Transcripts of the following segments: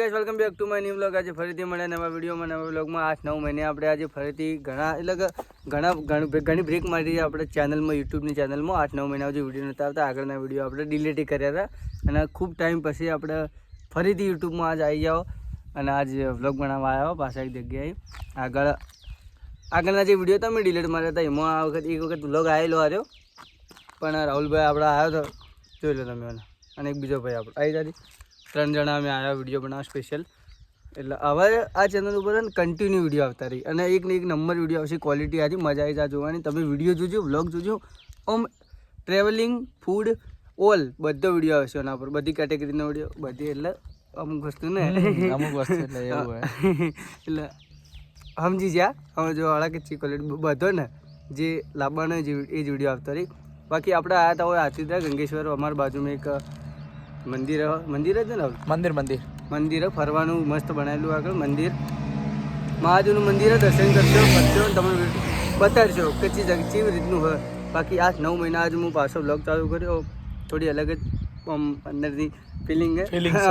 Guys welcome back to my new vlog આજે ફરીથી મળ્યા નવા વિડીયોમાં, નવા વ્લોગમાં આઠ નવ મહિને આપણે આજે ફરીથી ઘણા, એટલે ઘણા, ઘણી બ્રેક મારી આપણે ચેનલમાં યુટ્યુબની ચેનલમાં આઠ નવ મહિના જે વીડિયો નહોતા આવતા. આગળના વીડિયો આપણે ડિલીટ કર્યા હતા. અને ખૂબ ટાઈમ પછી આપણે ફરીથી યુટ્યુબમાં આજ આવી જાઓ અને આજ વ્લોગ બનાવવા આવ્યા પાછા એક જગ્યાએ. આગળ, આગળના જે વીડિયો તમે ડિલીટ માર્યા હતા, એમાં આ વખત, એક વખત વ્લોગ આવેલો આવ્યો પણ રાહુલભાઈ આપણે આવ્યો હતો જોઈ લો તમે અને એક બીજો ભાઈ આપણે. આવી જતી ત્રણ જણા અમે આવ્યા વીડિયો બનાવવા સ્પેશિયલ એટલે હવે આ ચેનલ ઉપર કન્ટિન્યુ વીડિયો આવતા રહી. અને એક ને એક નંબર વીડિયો આવશે ક્વોલિટી આજે મજા આવી જા જોવાની. તમે વીડિયો જોજો વ્લોગ જોજો. ઓમ ટ્રાવેલિંગ ફૂડ ઓલ બધો વીડિયો આવશે એના પર. બધી કેટેગરીનો વીડિયો બધી એટલે અમુક વસ્તુ ને. અમુક વસ્તુ એટલે એવું એટલે સમજી ગયા. હવે જો હળા કે ક્વોલિટી બધો ને જે લાંબાનો એ જ વીડિયો આવતો રહી. બાકી આપણે આવ્યા હતા હોય ત્યાં ગંગેશ્વર અમારી બાજુમાં એક મંદિર મંદિર જ ને? મંદિર મંદિર. મંદિર ફરવાનું મસ્ત બનાવેલું આગળ મંદિર. મહાદેવનું મંદિર દર્શન કરશો ફરશો તમે બતાડશો કે ચી જગ કેવી રીતનું હોય. બાકી આઠ નવ મહિના આજ હું પાછો બ્લોગ ચાલુ કર્યો. થોડી અલગ જ આમ અંદરથી ફિલિંગ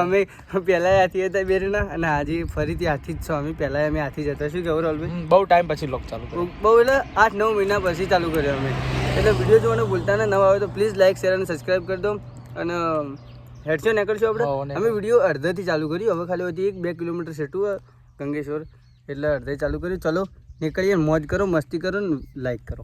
અમે પહેલાં હાથી હતા બેરીના અને આજે ફરીથી હાથી જ છો અમે. પહેલાં અમે હાથી જ હતા. શું કહેવું રાહુલભાઈ બહુ ટાઈમ પછી લોક ચાલુ બહુ એટલે આઠ નવ મહિના પછી ચાલુ કર્યો અમે. એટલે વીડિયો જોવાનું ભૂલતા ના નવા આવે તો પ્લીઝ લાઇક શેર અને સબસ્ક્રાઈબ કરી દો. અને હેડશો ને હો, આપણે અમે વીડિયો અડધેથી ચાલુ કર્યું. હવે ખાલી હતી એક બે કિલોમીટર સેટું હોય ગંગેશ્વર. એટલે અડધે ચાલુ કર્યું. ચલો નીકળીએ મોજ કરો મસ્તી કરો ને લાઈક કરો.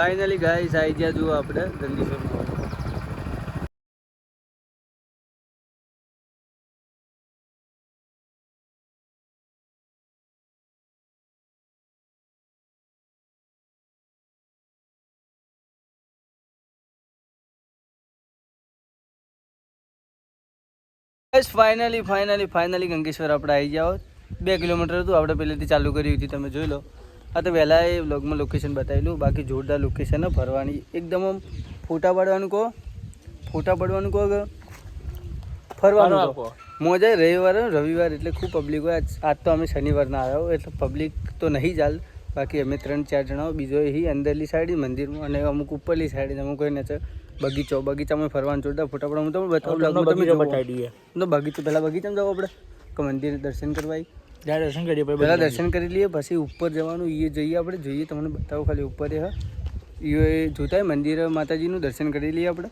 ફાઇનલી ગાઈસ આવી ગયા જુઓ આપણે બસ ફાઇનલી ફાઇનલી ફાઇનલી ગંગેશ્વર આપણે આવી જાઓ બે કિલોમીટર હતું, આપણે પહેલેથી ચાલુ કરી હતી, તમે જોઈ લો. આ તો વહેલા એ વ્લોગમાં લોકેશન બતાવેલું. બાકી જોરદાર લોકેશન ફરવાની. એકદમ ફોટા પાડવાનું કહો. ફોટા પાડવાનું કહો કે ફરવાનું કહો. મોજા રવિવાર રવિવાર એટલે ખૂબ પબ્લિક હોય. આજ તો અમે શનિવારના આવ્યા હોય એટલે પબ્લિક તો નહીં ચાલ બાકી અમે ત્રણ ચાર જણા બીજો એ અંદરલી સાઈડ મંદિરમાં અને અમુક ઉપરલી સાઈડ અમુક કોઈ ને બગીચો બગીચામાં ફરવાનું જોરદાર ફોટા પાડવાનું તમે બતાવું તમને તમે બગીચો બતાવી દઈએ. તો બગીચો પહેલાં બગીચામાં જાવ આપણે. કે મંદિર દર્શન કરવા આવીએ? ત્યાં દર્શન કરીએ પહેલાં દર્શન કરી લઈએ પછી ઉપર જવાનું એ જઈએ આપણે જોઈએ તમને બતાવો ખાલી ઉપર એ હા એ જોતા મંદિર માતાજીનું દર્શન કરી લઈએ આપણે.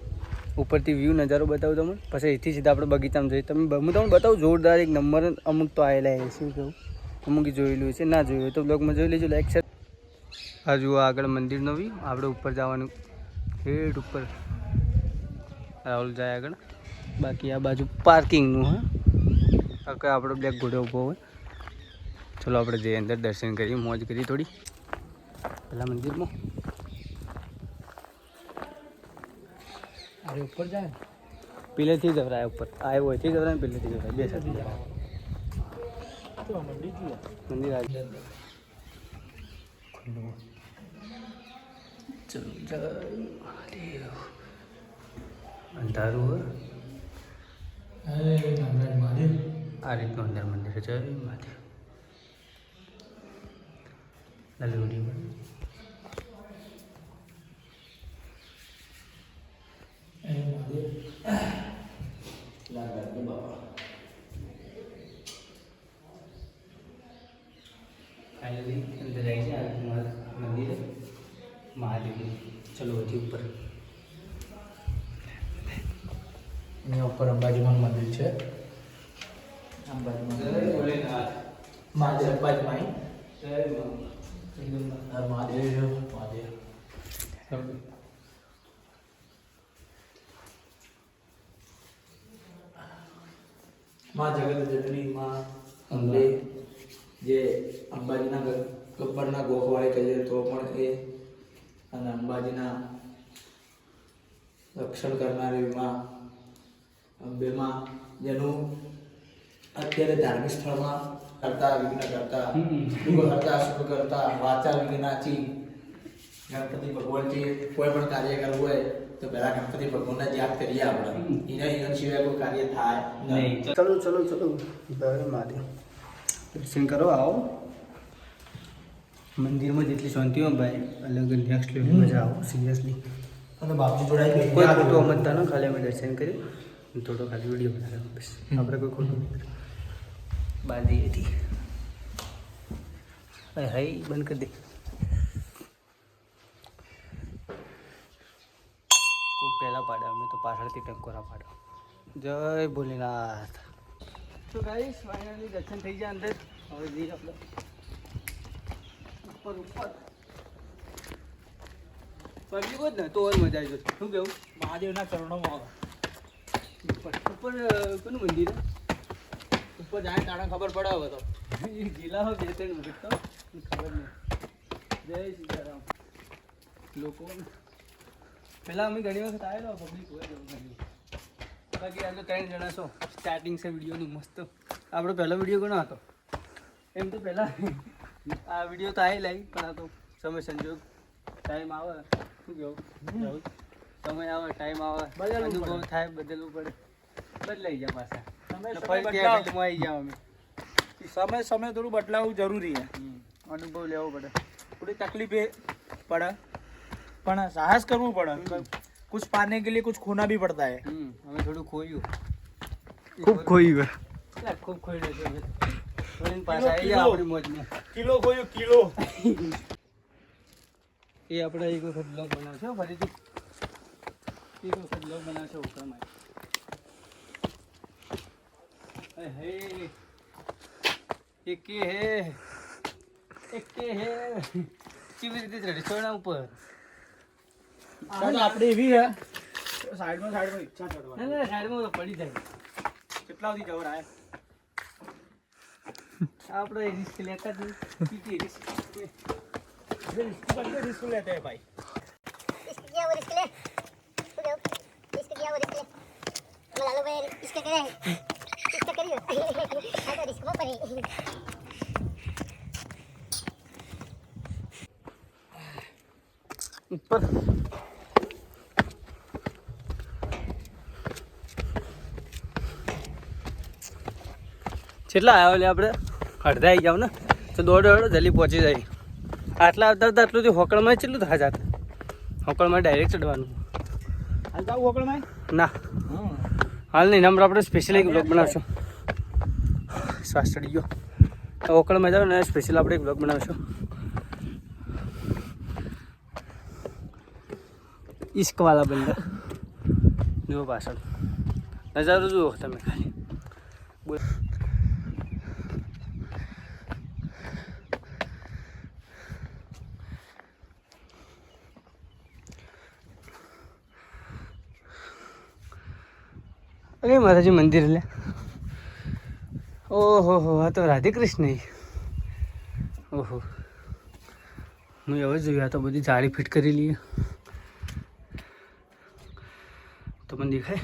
ઉપરથી વ્યૂ નજારો બતાવું તમને. પછી અહીંથી સીધા આપણે બગીચામાં જઈએ. તમે હું તમને બતાવું જોરદાર એક નંબર અમુક તો આવેલા છે શું કહું. અમુક જોયેલું છે ના જોયું હોય તો બ્લોગમાં જોઈ લેજો લાઈક છે આ આગળ મંદિરનો વ્યૂ આપણે ઉપર જવાનું. હેઠ ઉપર. રાહુલ જાય આગળ. બાકી આ બાજુ પાર્કિંગનું હા. આગળ આપણો બ્લેક ઘોડો ઊભો હોય. ચલો આપણે જઈએ અંદર દર્શન કરીએ મોજ કરી થોડી. પેલા મંદિરમાં. અરે ઉપર જાય પેલેથી જવરાય ઉપર. આવ્યો હોયથી જવરાય ને પેલેથી જવરાય. બે સાથે. જવરાય મંદિર આવી ચલો અંધારું હોય આ રીતનું અંદર મંદિર જય મહાદેવ. મહાદેવ નાગરાજ બાબા ફાઇનલી અંદર જાય છે આ રીતનું આ મંદિર મહાદેવ ચલો હજી ઉપર અહીંયા ઉપર અંબાજીમાનું મંદિર છે અંબાજીમાં મહાદેવ અંબાજીમાં હર મહાદેવ મહાદેવ માં જગત જટની માં અંબે જે અંબાજીના ગબ્બરના ગોખવાળે કહીએ તો પણ એ અને અંબાજીના રક્ષણ કરનારી માં અંબેમાં જેનું અત્યારે ધાર્મિક સ્થળમાં કરતા વિઘ્ન કરતા શુભ કરતા શુભ કરતા વાચા વિઘ્નાચી ગણપતિ ભગવાનથી કોઈ પણ કાર્ય કરવું હોય તો પહેલા ગણપતિ ભગવાનને જ યાદ કરીએ આપણે. એના એના સિવાય કોઈ કાર્ય થાય નહીં. ચલો ચલો ચલો. જય મહાદેવ દર્શન કરો આવો. મંદિરમાં જેટલી શાંતિ હોય ભાઈ અલગ નેક્સ્ટ લેવલ મજા આવો સિરિયસલી અને બાપજી જોડાઈ ગઈ કોઈ ખોટું અમતતા ન ખાલી અમે દર્શન કર્યું. થોડો ખાલી વીડિયો બનાવ્યો બસ. આપણે કોઈ ખોટું નહીં બાંધી હતી. હાય હઈ બંધ કરી દે. કોઈ પહેલાં પાડ્યા અમે તો પાછળથી ટંકોરા પાડ્યા. જય ભોલેનાથ. તો ગાઈસ ફાઇનલી દર્શન થઈ ગયા અંદર. હવે જઈએ આપણે. ઉપર ઉપર. પબ્લિક જ ને તો મજા આવી જશે શું કેવું? મહાદેવના ચરણોમાં ઉપર કોનું મંદિર ઉપર જાય તાણે ખબર પડે હવે તો. ગીલા હો બે ત્રણ વખત તો. ખબર નહીં. જય સીતારામ. લોકો પહેલાં અમે ઘણી વખત આવેલો પબ્લિક હોય બાકી આ તો ત્રણ જણા છો. સ્ટાર્ટિંગ છે વિડીયોનું મસ્ત. આપણો પહેલો વીડિયો ઘણો હતો? એમ તો પહેલાં. આ વીડિયો તો આવી લાવી પણ આ તો સમય સંજોગ. ટાઈમ આવે. શું કહો? સમય આવે ટાઈમ આવે. બદલવું થાય બદલવું પડે. બદલાઈ જાય પાછા સમય તો સમય ફરી બદલાવ. ત્યાં ફિલ્મમાં આવી જાવ અમે સમય સમય થોડું બદલાવવું જરૂરી છે અનુભવ લેવો પડે थोड़ी तकलीफ पड़ा પણ સાહસ કરવું પડે कुछ पाने के लिए कुछ खोना भी पड़ता है હમ અમે થોડું ખોયું ખૂબ ખોયું એટલે ખૂબ ખોઈ રહ્યો છે વળીને પાછા આવી ગયા આપણી મોજમાં કિલો ખોયું કિલો એ આપણે એક વખત બ્લોગ બનાવશે હો ફરીથી એક વખત બ્લોગ બનાવશે ઉત્તરમાં હે હે એકે હે એકે હે કેવી રીતે ચડે છોડા ઉપર આપણે એવી હે સાઈડમાં સાઈડમાં ઈચ્છા ચડવા ના ના સાઈડમાં તો પડી જાય કેટલા સુધી જવર આય આપણે રિસ્ક લેતા જ નહીં રિસ્ક ઉપર કેટલા આવ્યા એટલે આપણે અડધા આવી જાવ ને? તો દોડો દોડો જલ્દી પહોંચી જાય. આટલા આવતા આવતા આટલું હોકળમાં કેટલું થાય જાત? હોકળમાં ડાયરેક્ટ ચડવાનું. હાલ જાવ હોકળમાં? ના. હાલ નહીં નંબર આપણે સ્પેશિયલ એક બ્લોગ બનાવશું. શ્વાસ ચડી ગયો. હોકળમાં જાવ ને સ્પેશિયલ આપણે એક બ્લોગ બનાવીશું. ઇશ્કવાલા બંદર જુઓ પાછળ. નજારો જુઓ તમે ખાલી. બોલ. અરે માતાજી, મંદિર લે. ઓહો, હો, આ તો રાધે કૃષ્ણ ઓહો. હું હવે જોયું, આ તો બધી જાળી ફિટ કરી લઈએ. તો મને દેખાય?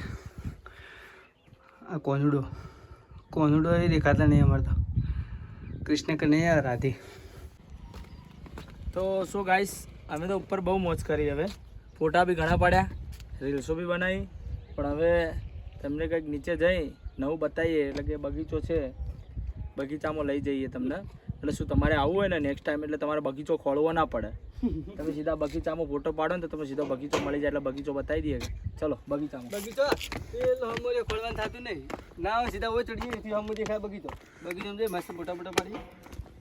આ કોનુડો. કોનુડો એ દેખાતા નહીં અમારે તો. કૃષ્ણ કનૈયા રાધે. તો શું ગાઈસ, અમે તો ઉપર બહુ મોજ કરી હવે. ફોટા બી ઘણા પાડ્યા, રીલ્સો બી બનાવી. પણ હવે તમને કંઈક નીચે જઈ, નવું બતાવીએ, એટલે કે બગીચો છે. બગીચામાં લઈ જઈએ તમને. એટલે શું તમારે આવવું હોય ને નેક્સ્ટ ટાઈમ એટલે તમારે બગીચો ખોલવો ના પડે. તમે સીધા બગીચામાં ફોટો પાડો ને તો તમે સીધો બગીચો મળી જાય એટલે બગીચો બતાવી દઈએ. ચલો બગીચામાં. બગીચો? પેલો હમરે ખોલવાનું થતું નહીં. ના હોય સીધા હોય ચડીએ એથી હમ દેખાય બગીચો. બગીચામાં જઈ મસ્ત ફોટા ફોટા પાડીએ.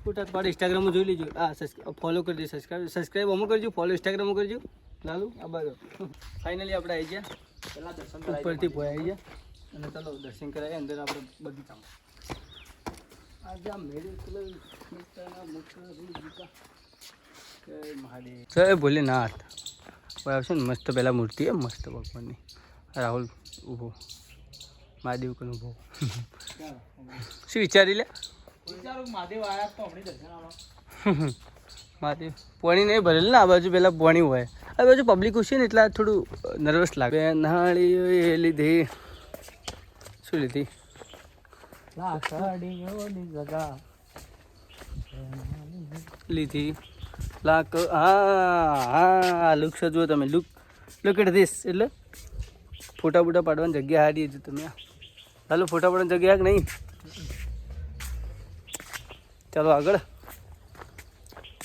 ફોટા પાડી ઇન્સ્ટાગ્રામમાં જોઈ લેજો. આ ફોલો કરી દે સબસ્ક્રાઈબ સબસ્ક્રાઈબ અમુક કરજો ફોલો ઇન્સ્ટાગ્રામમાં કરજો. લાલુ આ બાજુ. ફાઇનલી આપણે આવી ગયા. પહેલાં દર્શન ઉપરથી ભોય આવી ગયા. અને ચાલો દર્શન કરાવીએ અંદર આપણે બગીચામાં આજે આ મેળે પેલો મિત્રના મુખ્ય જીતા જય ભોલેનાથ બરાબર છે ને મસ્ત પહેલાં મૂર્તિ એમ મસ્ત ભગવાનની રાહુલ ઊભો મહાદેવ કન ઊભો શું વિચારી લે મહાદેવ પાણી નહીં ભરેલું ને આ બાજુ પહેલાં પોણી હોય આ બાજુ પબ્લિક ઓછી ને એટલે થોડું નર્વસ લાગે નાળી લીધી શું લીધી લીધી. લાક હા હા, લુક જુઓ તમે, લુક લુક એટ ધીસ એટલે ફોટા બોટા પાડવાની જગ્યા હારી છે તમે. ચાલો ફોટા પાડવાની જગ્યા કે નહીં? ચાલો આગળ.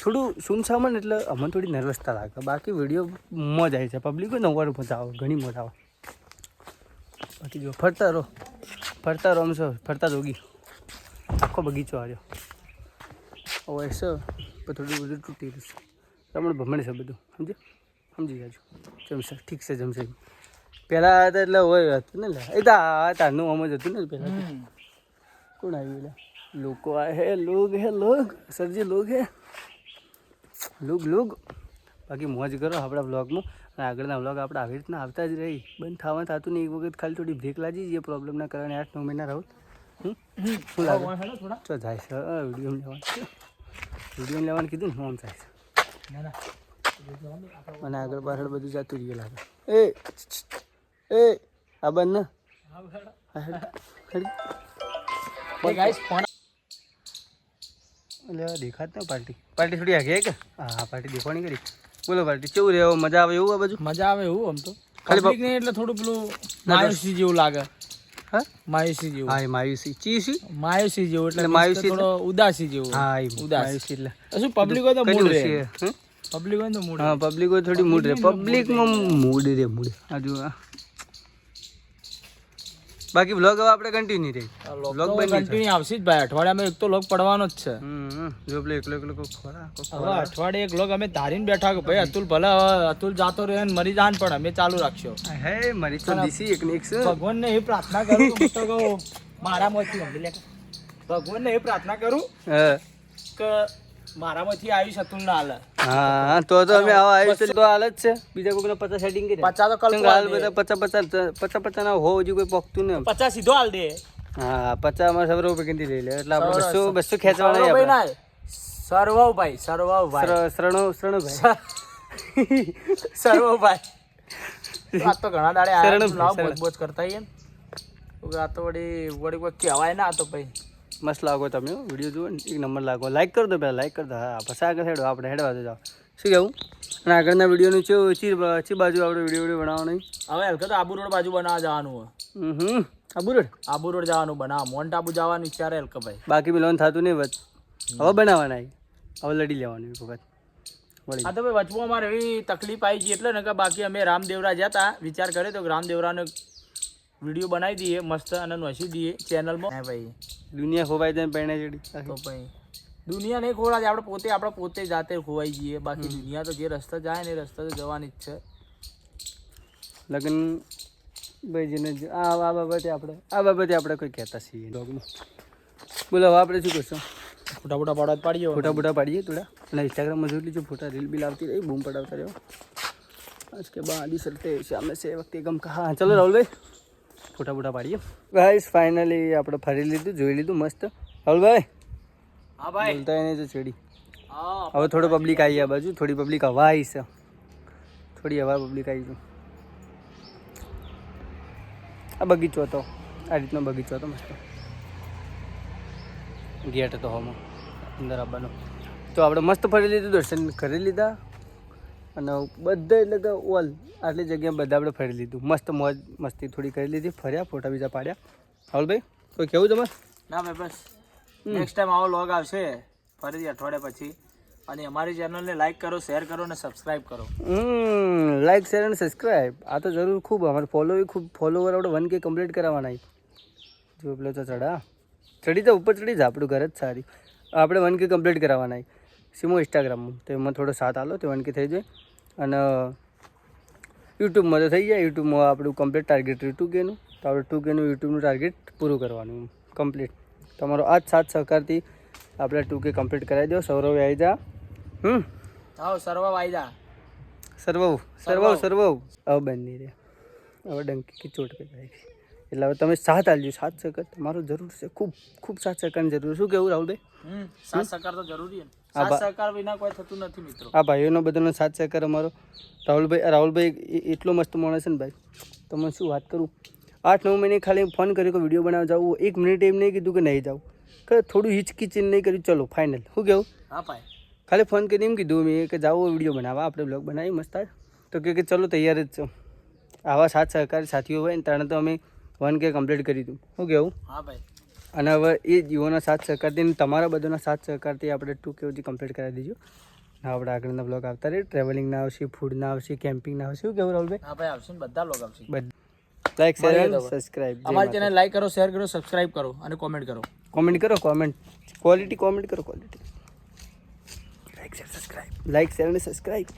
થોડું સુમસામન એટલે અમને થોડી નર્વસતા લાગે. બાકી વીડિયો મોજ આવી છે પબ્લિક નવ્વાણું મજા આવે, ઘણી મજા આવે. બાકી જો, ફરતા રહો. ફરતા છો ફરતા જોગી આખો બગીચો આવ્યો છે. પણ થોડું બધું તૂટી રહ્યું છે. રમણ ભમણ છે બધું સમજે સમજી જાજો જમશે ઠીક છે જમશે પહેલાં હતા એટલે હોય હતું ને. એ તો આ તારનું આમ જ હતું ને પહેલાં કોણ આવ્યું એટલે? લોકો આ હે લોગ હે લોગ. સરજી લોગ હે. લોગ લોગ. બાકી મોજ કરો આપણા બ્લોગમાં આગળના વ્લોગ આપણે આવી રીતના આવતા જ રહી. બંધ થવા થતું નહીં. એક વખત ખાલી થોડી બ્રેક લાગી જે પ્રોબ્લેમના કારણે આઠ નવ મહિના રહું. શું લાગે? ચો જાય છે. વીડિયો લેવાનું વીડિયો લેવાનું કીધું ને આમ થાય છે. ના ના. અને આગળ પાછળ બધું જતું રહ્યું લાગે. એ એ આ બંધ ને. આ હેડ, હેડ. એ ગાઈસ ફોન એટલે દેખાત ને પાર્ટી. પાર્ટી થોડી આગે કે? હા પાર્ટી દેખવાની કરી. બોલો પાર્ટી કેવું રહે મજા આવે એવું આ બાજુ? મજા આવે એવું આમ તો. ખાલી પબ્લિક ને એટલે થોડું પેલું માયુસી જેવું લાગે. હા? માયુસી જેવું. હા માયુસી. ચીસી માયુસી જેવું એટલે માયુસી થોડો ઉદાસી જેવું. હા ઉદાસી. એટલે. શું પબ્લિક તો મૂડ રહે? પબ્લિક તો મૂડ હા પબ્લિક થોડી મૂડ રહે. પબ્લિકમાં મૂડ રે મૂડ. આ જો આ. બાકી બ્લોગ હવે આપણે કન્ટિન્યુ રહી. લોક કન્ટિન્યુ આવશે જ ભાઈ. અઠવાડિયામાં એક તો લોક પડવાનો જ છે. જો પેલો એકલો એકલો ખોરા હવે અઠવાડિયે એક લોગ અમે ધારીને બેઠા કે ભાઈ અતુલ ભલે અતુલ જાતો રહે ને મરી જાન પણ અમે ચાલુ રાખશો. હે મરી તો દીસી એક ને એક ભગવાનને એ પ્રાર્થના કરું કે હું તો કહું મારામાંથી સમજી લે. ભગવાનને એ પ્રાર્થના કરું કે મારામાંથી આયુષ અતુલ ના હાલે. હા તો તો અમે આવા આવ્યું તો હાલ જ છે. બીજા કોઈને પચાસ સેટિંગ કરી પચાસ તો કલ્પો હાલ હાલ. બધા પચાસ પચાસ પચાસ પચાસ ના હો હજુ કોઈ પોકતું ને પચાસ સીધો હાલ દે. હા પચાસમાં સૌરવ રૂપિયા લઈ લે. એટલે આપણે બસો બસો ખેંચવાના સર્વભાઈ આપણે. સર્વભાઈ સર્વભાઈ શ્રણો શ્રણો સર્વભાઈ આ તો ઘણા દાડે આયા લાવ બોજ બોજ કરતા આ તો વળી વળી કોઈ કહેવાય ના તો ભાઈ. મસ્ત લાગો તમે વીડિયો જુઓ એક નંબર લાગો. લાઈક કરી દો પહેલાં લાઈક કરી દો. હા પછી આગળ હેડો આપણે હેડવા જાઓ શું કહેવું અને આગળના વિડીયોનું છે ચી ચી બાજુ આપણે વીડિયો વીડિયો બનાવવાનો હવે હલકે તો આબુ રોડ બાજુ બનાવવા જવાનું હમ આબુ રોડ? આબુ રોડ જવાનું બનાવ મોન્ટ આબુ જવાનું વિચારે હલકે ભાઈ. બાકી લોન થતું નહીં વચ હવે બનાવવાના. હવે લડી લેવાનું એક વખત. હા આ તો ભાઈ વચમાં અમારે એવી તકલીફ આવી ગઈ એટલે ને કે બાકી અમે રામદેવરા હતા વિચાર કર્યો તો રામદેવરાનો વીડિયો બનાવી દઈએ મસ્ત અને નોસી દઈએ ચેનલમાં. હે ભાઈ. દુનિયા ખોવાઈ જાય પહેણે ચડી તો ભાઈ. દુનિયા નહીં ખોવાય આપણે પોતે આપણે પોતે જાતે ખોવાઈ જઈએ. બાકી દુનિયા તો જે રસ્તા જાય ને એ રસ્તા તો જવાની જ છે. લગ્ન ભાઈ જેને આ આ બાબતે આપણે આ બાબતે આપણે કોઈ કહેતા છીએ ડોગમાં બોલો હવે આપણે શું કરશું? ફોટા ફોટા પાડવા પાડીએ ફોટા ફોટા પાડીએ થોડા. અને ઇન્સ્ટાગ્રામમાં જોઈ લીધું ફોટા રીલ બિલ આવતી રહી બૂમ પડાવતા રહ્યો આજ કે બા આદિ ચલતે સામે સે વખતે ગમ કહા ચલો રાહુલભાઈ. ફોટા ફોટા પાડીએ. ગાઈસ ફાઇનલી આપણે ફરી લીધું જોઈ લીધું મસ્ત. રાહુલભાઈ હા ભાઈ. બોલતા એને જો ચડી હા હવે થોડો પબ્લિક આવી આ બાજુ થોડી પબ્લિક હવા આવી છે. થોડી હવા પબ્લિક આવી છે. આ બગીચો હતો. આ રીતનો બગીચો હતો મસ્ત. ગેટ હતો હોમાં અંદર આવવાનો. તો આપણે મસ્ત ફરી લીધું દર્શન કરી લીધા. અને બધા એટલે કે ઓલ આટલી જગ્યાએ બધા આપણે ફરી લીધું. મસ્ત મોજ મસ્તી થોડી કરી લીધી. ફર્યા ફોટા બીજા પાડ્યા. રાહુલભાઈ કોઈ કેવું તમારે? ના ભાઈ બસ. નેક્સ્ટ ટાઈમ આવો લોગ આવશે. ફરીથી અઠવાડિયા પછી. અને અમારી ચેનલને લાઈક કરો શેર કરો અને સબસ્ક્રાઇબ કરો. લાઈક શેર અને સબસ્ક્રાઈબ આ તો જરૂર ખૂબ. અમારે ફોલો ખૂબ. ફોલોવર આપણે વન કે કમ્પ્લીટ કરાવવાના જો પેલો તો ચડા ચડી જા ઉપર ચડી જાવ આપણું ઘર જ સારી. આપણે વન કે કમ્પ્લીટ કરાવવાના સીમો ઇન્સ્ટાગ્રામમાં તો એમાં થોડો સાથ આલો તો વન કે થઈ જાય. અને યુટ્યુબમાં તો થઈ જાય યુટ્યુબમાં આપણું કમ્પ્લીટ ટાર્ગેટ રહ્યું ટુ કેનું તો આપણે ટુ કેનું યુટ્યુબનું ટાર્ગેટ પૂરું કરવાનું કમ્પ્લીટ તમારો આ જ સાથ સહકારથી આપણે ટુ કે કમ્પ્લીટ કરાવી દો. સૌરવ આવી જા હમ. આવો સર્વ વાયદા સર્વવ સર્વવ સર્વવ. હવે બંધ રે. હવે ડંકી કી ચોટ પે જાયગી એટલે હવે તમે સાથ આલજો. સાત સકર તમારો જરૂર છે. ખૂબ ખૂબ સાત સહકારની જરૂર. શું કેવું રાહુલભાઈ? સાત સહકાર તો જરૂરી સહકાર વિના કોઈ થતું નથી મિત્રો. આ ભાઈઓનો બધાનો સાત સહકાર અમારો. રાહુલભાઈ રાહુલભાઈ એટલો મસ્ત માણસ છે ને ભાઈ. તમને શું વાત કરું? આઠ નવ મહિને ખાલી ફોન કર્યો કે વીડિયો બનાવવા જાવું એક મિનિટ એમ નહીં કીધું કે નહીં જાઉં. કે થોડું હિચકિચિન નહીં કર્યું. ચલો ફાઇનલ શું કેવું? હા ભાઈ. ખાલી ફોન કરીને એમ કીધું મેં કે જાઓ વીડિયો બનાવવા આપણે બ્લોગ બનાવી મસ્ત. તો કે કે ચલો તૈયાર જ છો. આવા સાત સહકારી સાથીઓ હોય ને ત્યારે તો અમે વન કે કમ્પ્લીટ કરી દીધું. શું કેવું? હા ભાઈ. અને હવે એ જીવોના સાથ સહકારથી તમારા બધાના સાથ સહકારથી આપણે ટુ કેવજી કમ્પ્લીટ કરાવી દીજો આપણે આગળના બ્લોગ આવતા રહે ટ્રાવેલિંગના આવશે ફૂડના આવશે કેમ્પિંગના આવશે. શું કેવું રાહુલભાઈ? હા ભાઈ આવશે ને બધા બ્લોગ આવશે. બધા લાઈક શેર સબસ્ક્રાઇબ. અમારી ચેનલ લાઈક કરો શેર કરો સબસ્ક્રાઇબ કરો અને કોમેન્ટ કરો. કોમેન્ટ કરો કોમેન્ટ ક્વોલિટી કોમેન્ટ કરો quality like share subscribe like share અને સબસ્ક્રાઈબ